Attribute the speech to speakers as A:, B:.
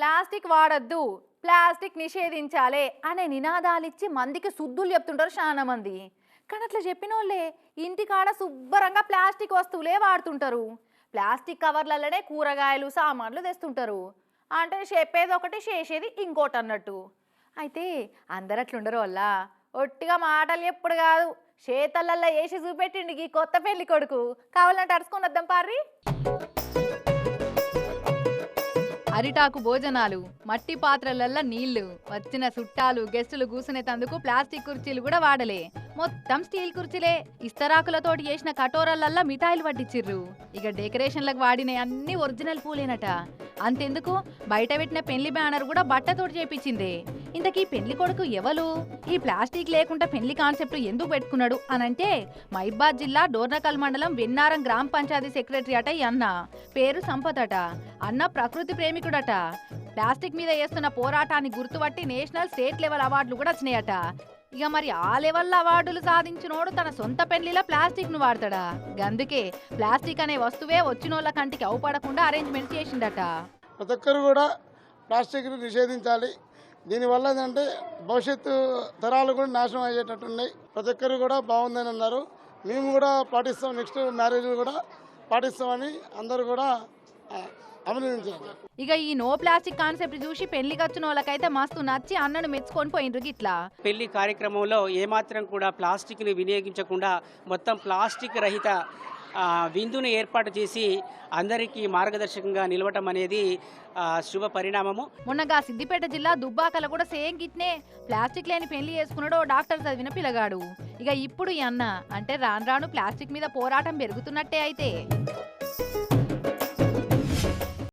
A: Plastic వాడద్దు plastic నిషేధించాలి అనే నినాదాలిచ్చి మందికి శుద్ధులు చెప్తుంటారు చాలా మంది. కానీ అట్లా చెప్పిన వాళ్ళే ఇంటికాడ శుభ్రంగా ప్లాస్టిక్ వస్తువులే వాడుతుంటారు. ప్లాస్టిక్ కవర్లలోనే కూరగాయలు సామాన్లు తెస్తుంటారు. అంటే చెప్పేది ఒకటి చేసేది ఇంకోటి అన్నట్టు. అయితే అందరు అట్లుండరు వల్ల. ఒట్టిగా మాటలు ఎప్పుడు కాదు. చేతలల్లో వేసి చూపెట్టిండు ఈ కొత్త పెళ్ళి కొడుకు. కావాలంటే అరుచుకొని వద్దాం పార్రీ. అరిటాకు భోజనాలు మట్టి పాత్రలల్ల నీళ్ళు వచ్చిన చుట్టాలు గెస్టులు కూసునేటందుకు ప్లాస్టిక్ కుర్చీలు కూడా వాడలే. మొత్తం స్టీల్ కుర్చీలే. ఇస్తరాకులతోటి చేసిన కటోరలల్లా మిఠాయిలు పట్టించిర్రు ఇక డెకరేషన్లకు వాడిన అన్ని ఒరిజినల్ పూలేనట. అంతెందుకు? బయట పెట్టిన పెళ్ళి బ్యానర్ కూడా బట్టతోటి చేపించిందే. ఇంతకీ పెళ్ళి కొడుకు ఎవరు ఈ ప్లాస్టిక్ లేకుండా పెళ్ళి కాన్సెప్ట్ ఎందుకు పెట్టుకున్నాడు అనంటే మైబాద్ జిల్లా డోర్నకల్ మండలం విన్నారం గ్రామ పంచాయతీ సెక్రటరీ అట ఈ అన్న. పేరు సంపత్ అట అన్న ప్రకృతి ప్రేమికుడట. ప్లాస్టిక్ మీద చేస్తున్న పోరాటాన్ని గుర్తుపట్టి నేషనల్ స్టేట్ లెవెల్ అవార్డులు కూడా వచ్చినాయట. ఇక మరి ఆ లెవెల్ అవార్డులు సాధించినోడు తన సొంత పెళ్ళిలో ప్లాస్టిక్ను వాడతాడా? గందుకే ప్లాస్టిక్ అనే వస్తువే వచ్చినోళ్ళ కంటికి అవుపడకుండా అరేంజ్మెంట్ చేసిండట.
B: ప్రతి ఒక్కరు కూడా ప్లాస్టిక్ని నిషేధించాలి. దీనివల్ల ఏంటంటే భవిష్యత్తు తరాలు కూడా నాశనం అయ్యేటట్టు ఉన్నాయి ప్రతి ఒక్కరు కూడా బాగుందని అన్నారు. మేము కూడా పాటిస్తాం. నెక్స్ట్ మ్యారేజ్ కూడా పాటిస్తామని అందరూ కూడా
A: ఇక ఈ నో ప్లాస్టిక్ కాన్సెప్ట్ చూసి పెళ్ళికి వచ్చిన వాళ్ళకైతే మస్తు నచ్చి అన్నను మెచ్చుకొని పోయిండ్రు గిట్లా.
C: పెళ్ళి కార్యక్రమంలో ఏమాత్రం కూడా ప్లాస్టిక్ని వినియోగించకుండా మొత్తం ప్లాస్టిక్ రహిత విందును ఏర్పాటు చేసి అందరికీ మార్గదర్శకంగా నిలవటం అనేది శుభ పరిణామము.
A: మొన్నగా సిద్దిపేట జిల్లా దుబ్బాకల కూడా సేమ్ గిట్నే ప్లాస్టిక్ లేని పెళ్ళి చేసుకున్నాడు డాక్టర్ చదివిన పిల్లగాడు. ఇక ఇప్పుడు ఈ అన్న అంటే రాను రాను ప్లాస్టిక్ మీద పోరాటం పెరుగుతున్నట్టే అయితే.